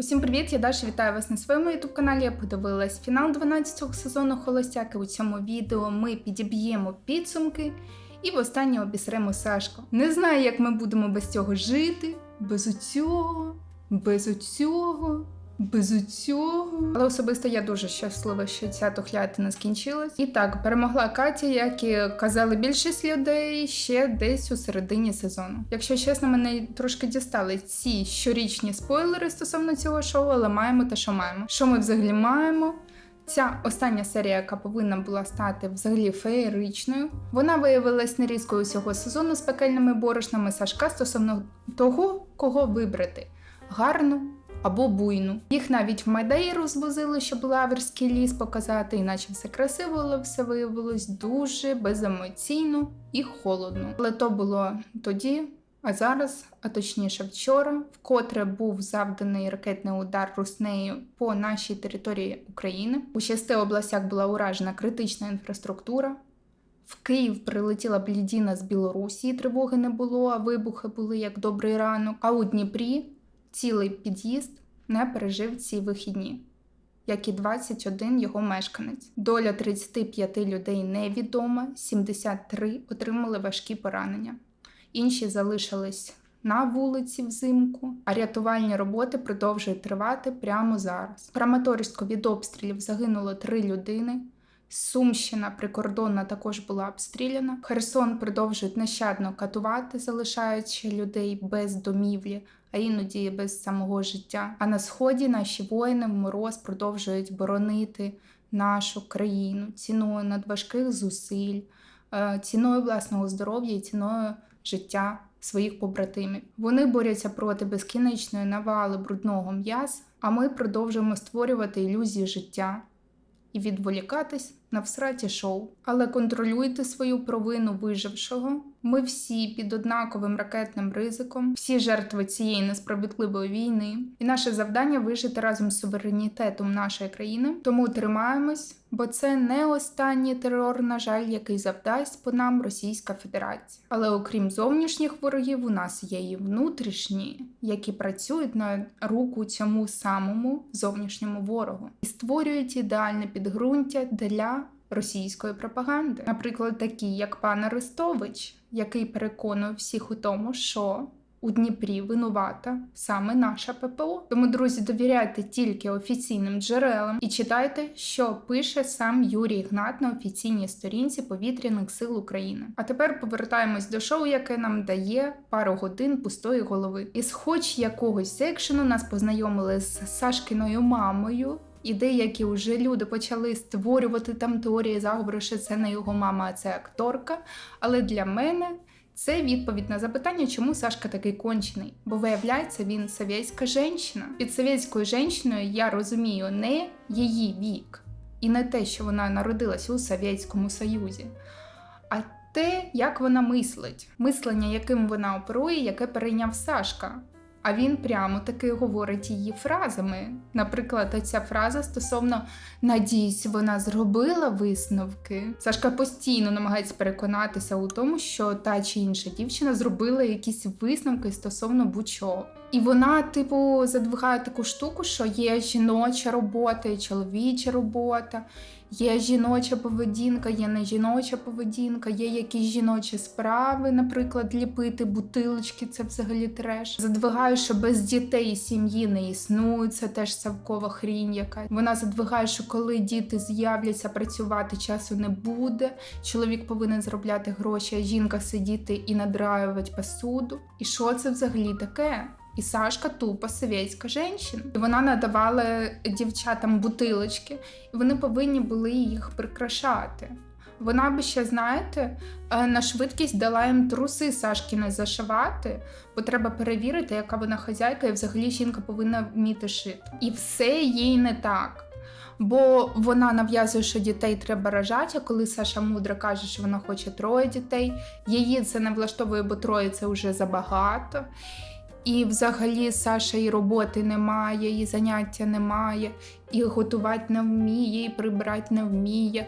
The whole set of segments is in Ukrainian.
Усім привіт! Я Даша вітаю вас на своєму youtube каналі. Я подивилась фінал 12-го сезону Холостяки. У цьому відео ми підіб'ємо підсумки і востаннє обісремо Сашко. Не знаю, як ми будемо без цього жити, без цього, без цього. Без цього. Але особисто я дуже щаслива, що ця тухлятина скінчилась. І так, перемогла Катя, як і казали більшість людей ще десь у середині сезону. Якщо чесно, мене трошки дістали ці щорічні спойлери стосовно цього шоу, але маємо те, що маємо. Що ми взагалі маємо? Ця остання серія, яка повинна була стати взагалі феєричною, вона виявилась нерізкою усього сезону з пекельними борошнами Сашка стосовно того, кого вибрати гарну або буйну. Їх навіть в Мадейру звозили, щоб лаверський ліс показати, іначе все красиво, але все виявилось дуже беземоційно і холодно. Але то було тоді. А зараз, а точніше вчора, вкотре був завданий ракетний удар руснею по нашій території України. У шести областях була уражена критична інфраструктура. В Київ прилетіла блідіна з Білорусі, тривоги не було, а вибухи були як добрий ранок. А у Дніпрі цілий під'їзд не пережив ці вихідні, як і 21 його мешканець. Доля 35 людей невідома, 73 отримали важкі поранення. Інші залишились на вулиці взимку, а рятувальні роботи продовжують тривати прямо зараз. В Краматорську від обстрілів загинуло три людини. Сумщина прикордонна також була обстріляна. Херсон продовжують нещадно катувати, залишаючи людей без домівлі, а іноді без самого життя. А на сході наші воїни в мороз продовжують боронити нашу країну ціною надважких зусиль, е, ціною власного здоров'я і ціною життя своїх побратимів. Вони борються проти безкінечної навали брудного м'яса, а ми продовжуємо створювати ілюзії життя і відволікатись на всраті шоу. Але контролюйте свою провину вижившого. Ми всі під однаковим ракетним ризиком, всі жертви цієї несправедливої війни, і наше завдання вижити разом з суверенітетом нашої країни. Тому тримаємось, бо це не останній терор, на жаль, який завдасть по нам Російська Федерація. Але окрім зовнішніх ворогів, у нас є і внутрішні, які працюють на руку цьому самому зовнішньому ворогу і створюють ідеальне підґрунтя для російської пропаганди, наприклад, такі як пан Арестович, який переконує всіх у тому, що у Дніпрі винувата саме наша ППО. Тому, друзі, довіряйте тільки офіційним джерелам і читайте, що пише сам Юрій Гнат на офіційній сторінці повітряних сил України. А тепер повертаємось до шоу, яке нам дає пару годин пустої голови. Із хоч якогось секшену нас познайомили з Сашкиною мамою. І деякі вже люди почали створювати там теорії заговору, що це не його мама, а це акторка. Але для мене це відповідь на запитання, чому Сашка такий кончений. Бо виявляється, він совєтська жінка. Під совєтською жінкою я розумію не її вік і не те, що вона народилася у Совєтському Союзі, а те, як вона мислить, мислення, яким вона оперує, яке перейняв Сашка. А він прямо таки говорить її фразами. Наприклад, ця фраза стосовно надіюсь, вона зробила висновки. Сашка постійно намагається переконатися у тому, що та чи інша дівчина зробила якісь висновки стосовно будь-чого. І вона, типу, задвигає таку штуку, що є жіноча робота і чоловіча робота. Є жіноча поведінка, є не жіноча поведінка, є якісь жіночі справи, наприклад, ліпити бутилочки, це взагалі треш. Задвигаю, що без дітей сім'ї не існує, це теж савкова хрінь яка. Вона задвигає, що коли діти з'являться, працювати часу не буде. Чоловік повинен заробляти гроші, а жінка сидіти і надраювати посуду. І що це взагалі таке? І Сашка тупо совєтська жінка. І вона надавала дівчатам бутилочки, і вони повинні були їх прикрашати. Вона би ще, знаєте, е, на швидкість дала їм труси Сашкіни зашивати, бо треба перевірити, яка вона хазяйка, і взагалі жінка повинна вміти шити. І все їй не так. Бо вона нав'язує, що дітей треба рожати, а коли Саша мудро каже, що вона хоче троє дітей, її це не влаштовує, бо троє це вже забагато. І взагалі Саша і роботи немає, і заняття немає, і готувати не вміє, і прибирати не вміє.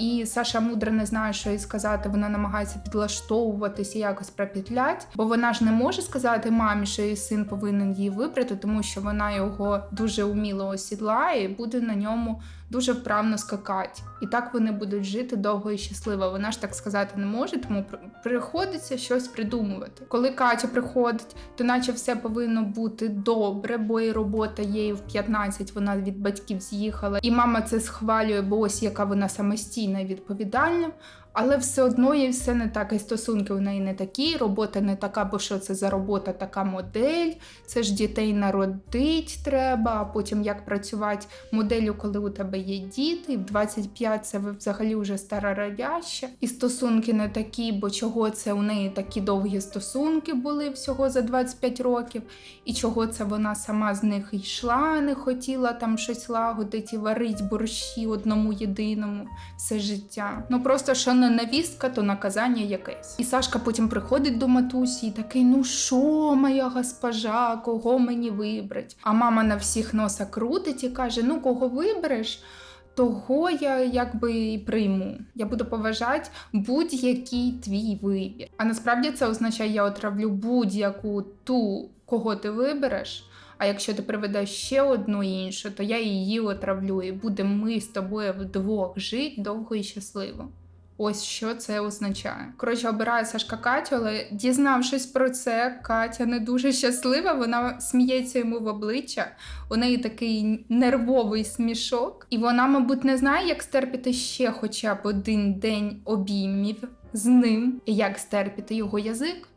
І Саша мудро не знає, що їй сказати. Вона намагається підлаштовуватися, якось пропетлять, бо вона ж не може сказати мамі, що її син повинен її вибрати, тому що вона його дуже уміло осідлає і буде на ньому дуже вправно скакати. І так вони будуть жити довго і щасливо. Вона ж так сказати не може, тому приходиться щось придумувати. Коли Катя приходить, то наче все повинно бути добре, бо і робота і в 15 вона від батьків з'їхала, і мама це схвалює, бо ось яка вона самостійна і відповідальна. Але все одно їй все не так, і стосунки у неї не такі, робота не така, бо що це за робота, така модель. Це ж дітей народить треба, а потім як працювати моделлю, коли у тебе є діти. І в 25 це взагалі вже стара радяща. І стосунки не такі, бо чого це у неї такі довгі стосунки були всього за 25 років, і чого це вона сама з них йшла, не хотіла там щось лагодити, варить борщі одному єдиному все життя. Ну просто що не навістка, то наказання якесь. І Сашка потім приходить до матусі і такий: ну що, моя госпожа, кого мені вибрать? А мама на всіх носа крутить і каже: Ну, кого вибереш? Того я якби і прийму. Я буду поважати будь-який твій вибір. А насправді це означає, я отравлю будь-яку ту, кого ти вибереш. А якщо ти приведеш ще одну іншу, то я її отравлю, і будемо ми з тобою вдвох жити довго і щасливо. Ось що це означає. Коротше, обирає Сашка Катю, але дізнавшись про це, Катя не дуже щаслива. Вона сміється йому в обличчя. У неї такий нервовий смішок, і вона, мабуть, не знає, як стерпіти ще хоча б один день обіймів з ним, і як стерпіти його язик.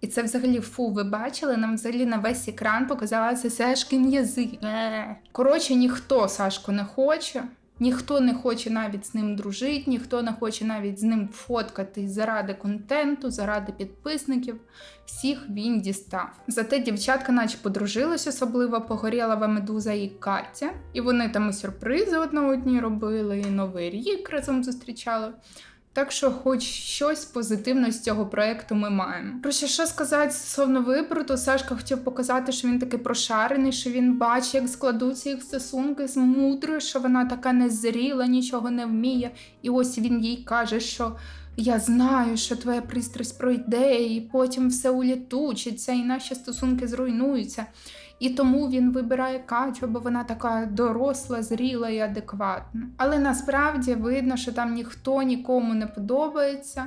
І це взагалі фу, ви бачили, нам взагалі на весь екран показалося Сашкин язик. Е. Коротше, ніхто Сашку не хоче. Ніхто не хоче навіть з ним дружити, ніхто не хоче навіть з ним фоткатись заради контенту, заради підписників. Всіх він дістав. Зате дівчатка, наче подружилась, особливо погорєлова медуза і Катя. І вони там і сюрпризи одна одній робили, і новий рік разом зустрічали. Так що, хоч щось позитивне з цього проекту ми маємо. Про що, що сказати стосовно вибору, то Сашка хотів показати, що він такий прошарений, що він бачить, як складуться їх стосунки з мудрою, що вона така незріла, нічого не вміє. І ось він їй каже, що я знаю, що твоя пристрасть пройде, і потім все улітучиться, і наші стосунки зруйнуються. І тому він вибирає Катю, бо вона така доросла, зріла і адекватна. Але насправді видно, що там ніхто нікому не подобається.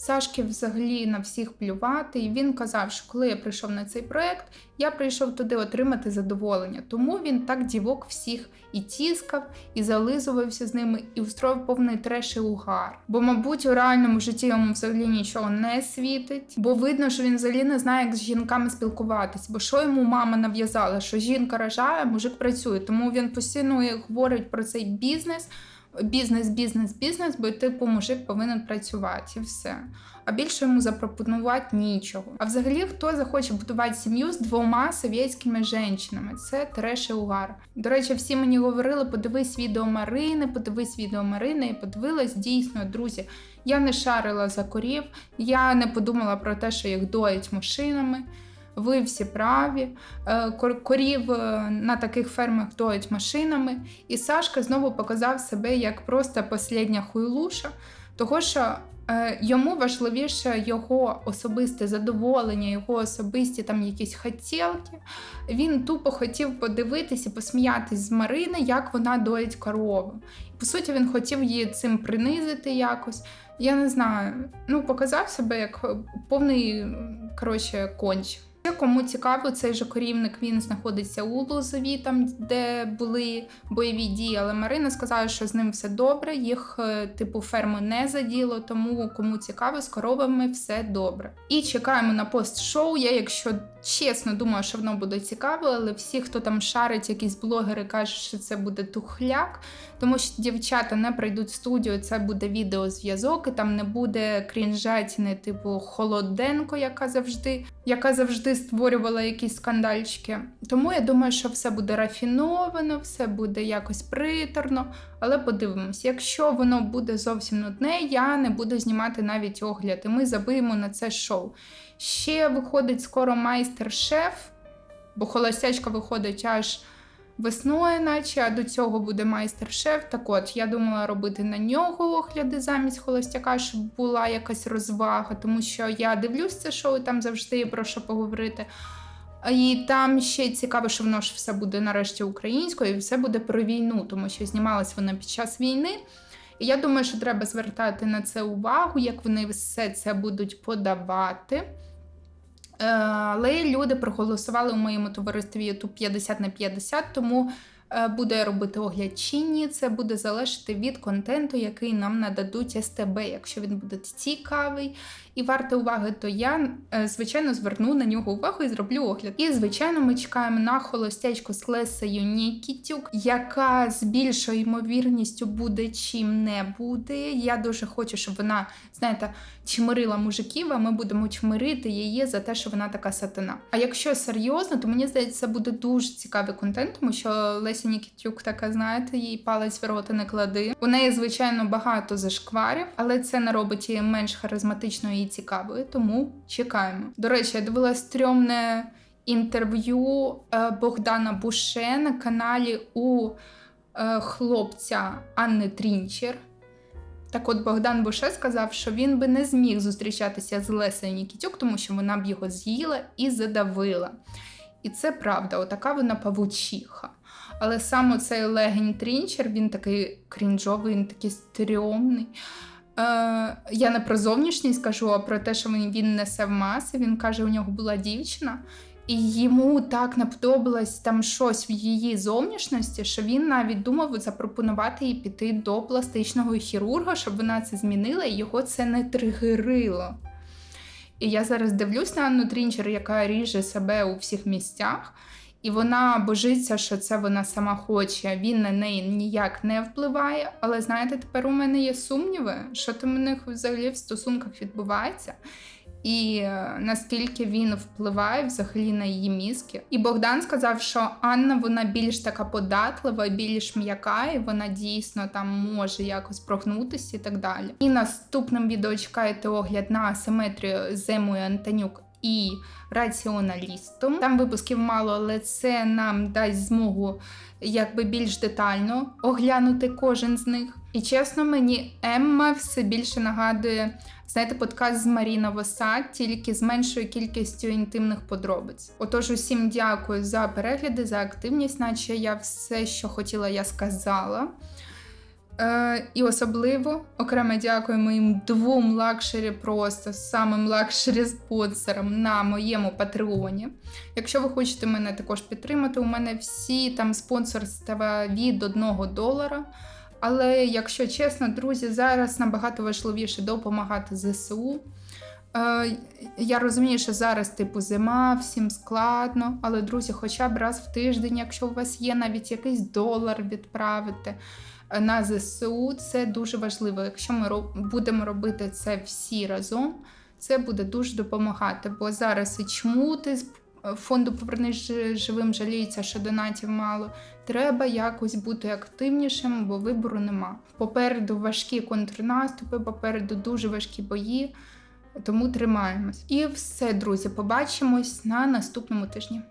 Сашки взагалі на всіх плювати, і він казав, що коли я прийшов на цей проект, я прийшов туди отримати задоволення. Тому він так дівок всіх і тіскав, і зализувався з ними, і устроїв повний треш і угар. Бо, мабуть, у реальному житті йому взагалі нічого не світить, бо видно, що він взагалі не знає, як з жінками спілкуватись. Бо що йому мама нав'язала, що жінка рожає, мужик працює. Тому він постійно говорить про цей бізнес. Бізнес, бізнес, бізнес, бо типу мужик повинен працювати і все. А більше йому запропонувати нічого. А взагалі, хто захоче будувати сім'ю з двома совєтськими жінками? Це треш і угар. До речі, всі мені говорили: подивись відео Марини, подивись відео Марини, і подивилась дійсно, друзі. Я не шарила за корів, я не подумала про те, що їх доять машинами. Ви всі праві. Е, Корів е, на таких фермах доють машинами. І Сашка знову показав себе як просто послідня хуйлуша, того що е, йому важливіше його особисте задоволення, його особисті там якісь хотілки. Він тупо хотів подивитись посміятись з Марини, як вона доїть корову. По суті, він хотів її цим принизити якось. Я не знаю. Ну, показав себе як повний коротше конч. Кому цікаво, цей же корівник він знаходиться у Лозові, там де були бойові дії. Але Марина сказала, що з ним все добре. Їх е, типу ферми не заділо, тому кому цікаво, з коровами все добре. І чекаємо на пост-шоу. Я, якщо чесно, думаю, що воно буде цікаво, але всі, хто там шарить, якісь блогери кажуть, що це буде тухляк, тому що дівчата не прийдуть в студію. Це буде відеозв'язок, і там не буде крінжатіни, типу Холоденко, яка завжди, яка завжди створювала якісь скандальчики. Тому я думаю, що все буде рафіновано, все буде якось приторно. Але подивимось, якщо воно буде зовсім нудне, я не буду знімати навіть огляд, і ми забиємо на це шоу. Ще виходить скоро майстер-шеф, бо холостячка виходить аж весною, наче, а до цього буде майстер-шеф. Так от, я думала робити на нього огляди замість холостяка, щоб була якась розвага, тому що я дивлюсь це шоу, і там завжди є про що поговорити. І там ще цікаво, що воно ж все буде нарешті українською, і все буде про війну, тому що знімалось воно під час війни. І я думаю, що треба звертати на це увагу, як вони все це будуть подавати. Е, Але люди проголосували у моєму товаристві YouTube 50 на 50, тому буде робити огляд чи ні. Це буде залежати від контенту, який нам нададуть СТБ. Якщо він буде цікавий і вартий уваги, то я, е, звичайно, зверну на нього увагу і зроблю огляд. І, звичайно, ми чекаємо на холостячку з Лесею Нікітюк, яка з більшою ймовірністю буде чим не буде. Я дуже хочу, щоб вона, знаєте, чмирила мужиків, а ми будемо чмирити її за те, що вона така сатана. А якщо серйозно, то мені здається, це буде дуже цікавий контент, тому що Леся Нікітюк така, знаєте, їй палець в рота не клади. У неї, звичайно, багато зашкварів, але це не робить її менш харизматичною і цікавою, тому чекаємо. До речі, я дивилась стрьомне інтерв'ю е, Богдана Буше на каналі у е, хлопця Анни Трінчер. Так от Богдан Буше сказав, що він би не зміг зустрічатися з Лесею Нікітюк, тому що вона б його з'їла і задавила. І це правда, отака вона павучиха. Але саме цей легень Трінчер, він такий крінжовий, він такий стрьомний. Е, я не про зовнішність кажу, а про те, що він, він несе в маси. Він каже, у нього була дівчина, і йому так не подобалось там щось в її зовнішності, що він навіть думав запропонувати їй піти до пластичного хірурга, щоб вона це змінила, і його це не тригерило. І я зараз дивлюсь на Анну Трінчер, яка ріже себе у всіх місцях, і вона божиться, що це вона сама хоче. Він на неї ніяк не впливає. Але знаєте, тепер у мене є сумніви, що там у них взагалі в стосунках відбувається. І е, наскільки він впливає взагалі на її мізки. І Богдан сказав, що Анна вона більш така податлива, більш м'яка, і вона дійсно там може якось прогнутися і так далі. І наступним відео чекаєте огляд на асиметрію з Емою Антонюк і раціоналістом. Там випусків мало, але це нам дасть змогу якби більш детально оглянути кожен з них. І чесно, мені Емма все більше нагадує, знаєте, подкаст з Маріна Восад, тільки з меншою кількістю інтимних подробиць. Отож, усім дякую за перегляди, за активність, наче я все, що хотіла, я сказала. Е, і особливо окремо дякую моїм двом лакшері, просто самим лакшері спонсорам на моєму патреоні. Якщо ви хочете мене також підтримати, у мене всі там спонсорства від 1 долара. Але якщо чесно, друзі, зараз набагато важливіше допомагати ЗСУ. Е, я розумію, що зараз типу зима, всім складно, але друзі, хоча б раз в тиждень, якщо у вас є навіть якийсь долар відправити на ЗСУ, це дуже важливо. Якщо ми будемо робити це всі разом, це буде дуже допомагати. Бо зараз і чмути з фонду «Повернись живим жаліється, що донатів мало. Треба якось бути активнішим, бо вибору нема. Попереду важкі контрнаступи, попереду дуже важкі бої. Тому тримаємось. І все, друзі, побачимось на наступному тижні.